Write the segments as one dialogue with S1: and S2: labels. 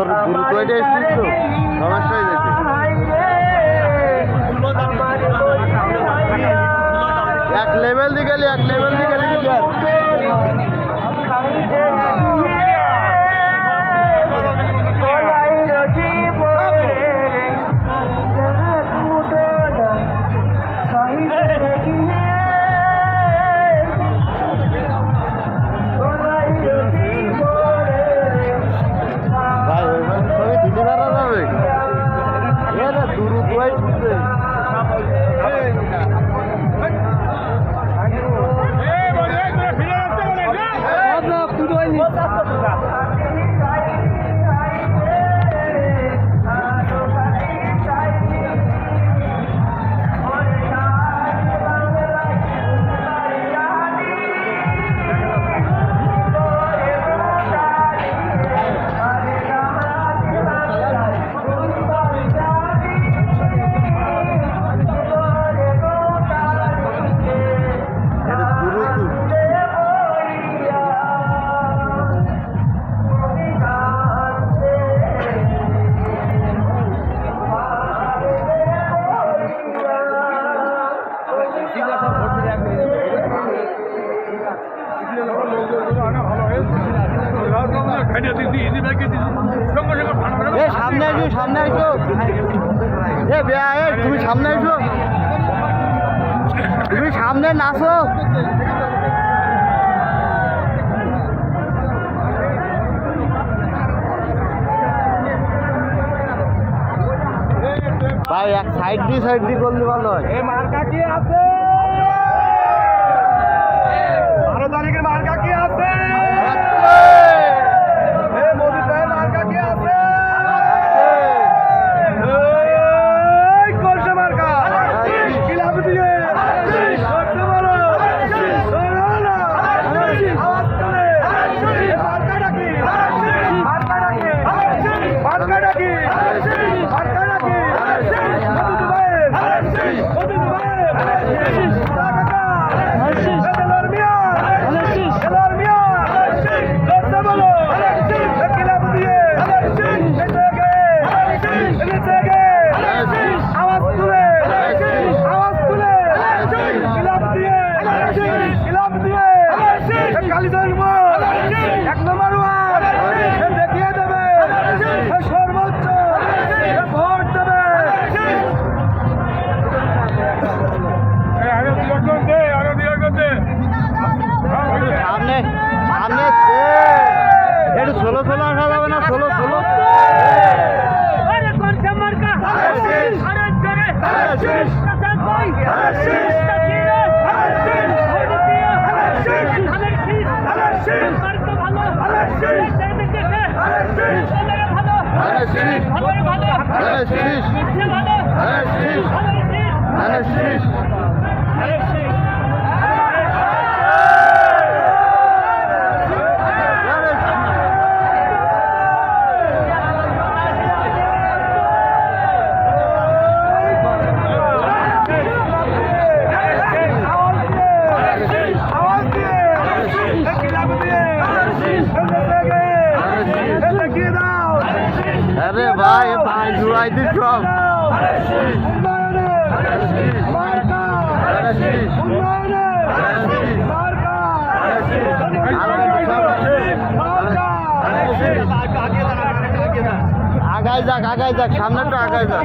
S1: তোর গুরুত্ব এটা তো? সমস্যা হয়ে যাচ্ছে এক লেভেল দিকে এক লেভেল দিকে সামনে আসো সামনে আসো। এ, বেয়া তুমি সামনে আসো। তুমি সামনে নাচো। ভাই, এক সাইড দিয়ে সাইড দিয়ে করলে ভালো হয়।
S2: এই মার্কা কি আছে?
S1: সামনে সামনে। একটু ষোলো ষোলো আসা যাবে
S3: ভালো ভালো ভালো
S1: আগায় যাক আগায় যাক সামনে তো আগায় যাক।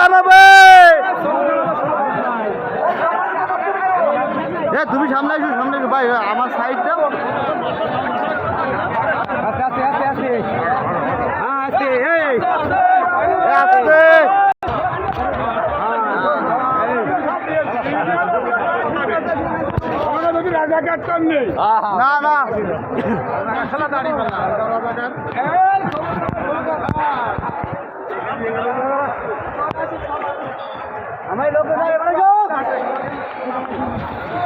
S3: জানাবে তুমি সামনে আসো সামনে ভাই আমার সাইডটা। না না।
S4: আমার লোকের